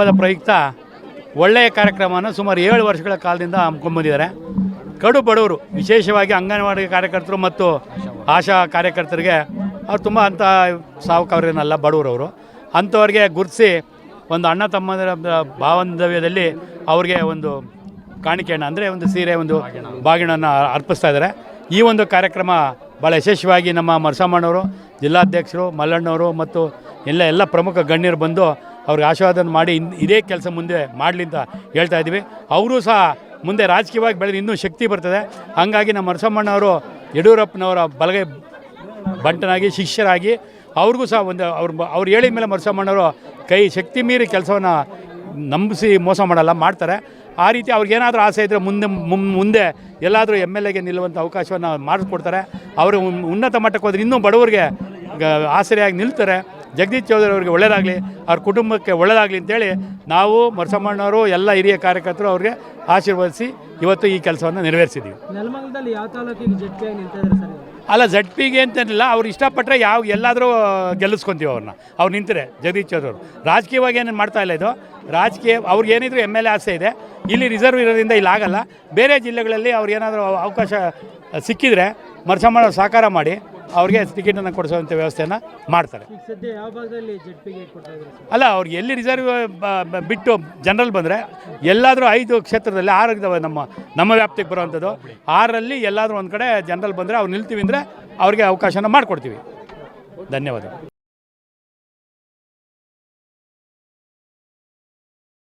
ಹಬ್ಬದ ಪ್ರಯುಕ್ತ ಒಳ್ಳೆಯ ಕಾರ್ಯಕ್ರಮವನ್ನು ಸುಮಾರು ಏಳು ವರ್ಷಗಳ ಕಾಲದಿಂದ ಹಮ್ಮಿಕೊಂಡ್ಬಂದಿದ್ದಾರೆ ಕಡು ಬಡವರು, ವಿಶೇಷವಾಗಿ ಅಂಗನವಾಡಿ ಕಾರ್ಯಕರ್ತರು ಮತ್ತು ಆಶಾ ಕಾರ್ಯಕರ್ತರಿಗೆ ಅವ್ರು ತುಂಬ ಅಂಥ ಸಾವುಕಾರನಲ್ಲ ಅವರು ಅಂಥವ್ರಿಗೆ ಗುರುತಿಸಿ ಒಂದು ಅಣ್ಣ ತಮ್ಮಂದಿರ ಭಾವಂದವ್ಯದಲ್ಲಿ ಅವ್ರಿಗೆ ಒಂದು ಕಾಣಿಕೆಯನ್ನು, ಅಂದರೆ ಒಂದು ಸೀರೆ, ಒಂದು ಬಾಗಿಣನ್ನು ಅರ್ಪಿಸ್ತಾ ಇದ್ದಾರೆ. ಈ ಒಂದು ಕಾರ್ಯಕ್ರಮ ಭಾಳ ಯಶಸ್ವಿಯಾಗಿ ನಮ್ಮ ಮರಸಮ್ಮಣ್ಣವರು ಜಿಲ್ಲಾಧ್ಯಕ್ಷರು, ಮಲ್ಲಣ್ಣವರು ಮತ್ತು ಎಲ್ಲ ಎಲ್ಲ ಪ್ರಮುಖ ಗಣ್ಯರು ಬಂದು ಅವ್ರಿಗೆ ಆಶೀರ್ವಾದ ಮಾಡಿ ಇನ್ ಇದೇ ಕೆಲಸ ಮುಂದೆ ಮಾಡಲಿ ಅಂತ ಹೇಳ್ತಾ ಇದ್ದೀವಿ. ಅವರು ಸಹ ಮುಂದೆ ರಾಜಕೀಯವಾಗಿ ಬೆಳೆದು ಇನ್ನೂ ಶಕ್ತಿ ಬರ್ತದೆ. ಹಾಗಾಗಿ ನಮ್ಮ ನರಸಮ್ಮಣ್ಣವರು ಯಡಿಯೂರಪ್ಪನವರ ಬಲಗೈ ಬಂಟನಾಗಿ, ಶಿಷ್ಯರಾಗಿ ಅವ್ರಿಗೂ ಸಹ ಒಂದು ಅವ್ರು ಅವ್ರು ಹೇಳಿದ ಮೇಲೆ ಮರಸಮ್ಮಣ್ಣವರು ಕೈ ಶಕ್ತಿ ಮೀರಿ ಕೆಲಸವನ್ನು ನಂಬಿಸಿ ಮೋಸ ಮಾಡಲ್ಲ, ಮಾಡ್ತಾರೆ. ಆ ರೀತಿ ಅವ್ರಿಗೇನಾದರೂ ಆಸೆ ಇದ್ದರೆ ಮುಂದೆ ಮುಂದೆ ಎಲ್ಲಾದರೂ ಎಂ ಎಲ್ ಎಗೆ ನಿಲ್ಲುವಂಥ ಅವಕಾಶವನ್ನು ಮಾಡಿಸ್ಕೊಡ್ತಾರೆ. ಅವರು ಉನ್ನತ ಮಟ್ಟಕ್ಕೆ ಹೋದ್ರೆ ಇನ್ನೂ ಬಡವರಿಗೆ ಆಸರೆಯಾಗಿ ನಿಲ್ತಾರೆ. ಜಗದೀಶ್ ಚೌಧರಿ ಅವರಿಗೆ ಒಳ್ಳೆಯದಾಗಲಿ ಅವ್ರ ಕುಟುಂಬಕ್ಕೆ ಒಳ್ಳೆಯದಾಗಲಿ ಅಂತೇಳಿ ನಾವು ಮರಸಮ್ಮಣ್ಣವರು ಎಲ್ಲ ಹಿರಿಯ ಕಾರ್ಯಕರ್ತರು ಅವ್ರಿಗೆ ಆಶೀರ್ವದಿಸಿ ಇವತ್ತು ಈ ಕೆಲಸವನ್ನು ನೆರವೇರಿಸಿದ್ದೀವಿ ಅಲ್ಲ ಜಡ್ ಪಿಗೆ ಅಂತೇನಿಲ್ಲ ಅವ್ರು ಇಷ್ಟಪಟ್ಟರೆ ಯಾವ ಎಲ್ಲಾದರೂ ಗೆಲ್ಲಿಸ್ಕೊತೀವಿ ಅವ್ರನ್ನ. ಅವ್ರು ನಿಂತರೆ ಜಗದೀಶ್ ಚೌಧರಿ ಅವರು. ರಾಜಕೀಯವಾಗಿ ಏನೇನು ಮಾಡ್ತಾ ಇಲ್ಲ ಇದು? ರಾಜಕೀಯ ಅವ್ರಿಗೆ ಏನಿದ್ರು ಎಂ ಎಲ್ ಎ ಆಸೆ ಇದೆ. ಇಲ್ಲಿ ರಿಸರ್ವ್ ಇರೋದ್ರಿಂದ ಇಲ್ಲಿ ಆಗಲ್ಲ. ಬೇರೆ ಜಿಲ್ಲೆಗಳಲ್ಲಿ ಅವ್ರು ಏನಾದರೂ ಅವಕಾಶ ಸಿಕ್ಕಿದರೆ ಮರಸಮ್ಮ ಸಹಕಾರ ಮಾಡಿ. ಅವ್ರಿಗೆ ಟಿಕೆಟನ್ನು ಕೊಡಿಸುವಂಥ ವ್ಯವಸ್ಥೆಯನ್ನು ಮಾಡ್ತಾರೆ. ಅಲ್ಲ ಅವ್ರಿಗೆ ಎಲ್ಲಿ ರಿಸರ್ವ್ ಬಿಟ್ಟು ಜನರಲ್ ಬಂದರೆ ಎಲ್ಲಾದರೂ ಐದು ಕ್ಷೇತ್ರದಲ್ಲಿ ಆರು ಇದ್ದಾವೆ ನಮ್ಮ ನಮ್ಮ ವ್ಯಾಪ್ತಿಗೆ ಬರುವಂಥದ್ದು. ಆರರಲ್ಲಿ ಎಲ್ಲಾದರೂ ಒಂದು ಕಡೆ ಜನರಲ್ ಬಂದರೆ ಅವ್ರು ನಿಲ್ತೀವಿ ಅಂದರೆ ಅವ್ರಿಗೆ ಅವಕಾಶನ ಮಾಡಿಕೊಡ್ತೀವಿ. ಧನ್ಯವಾದ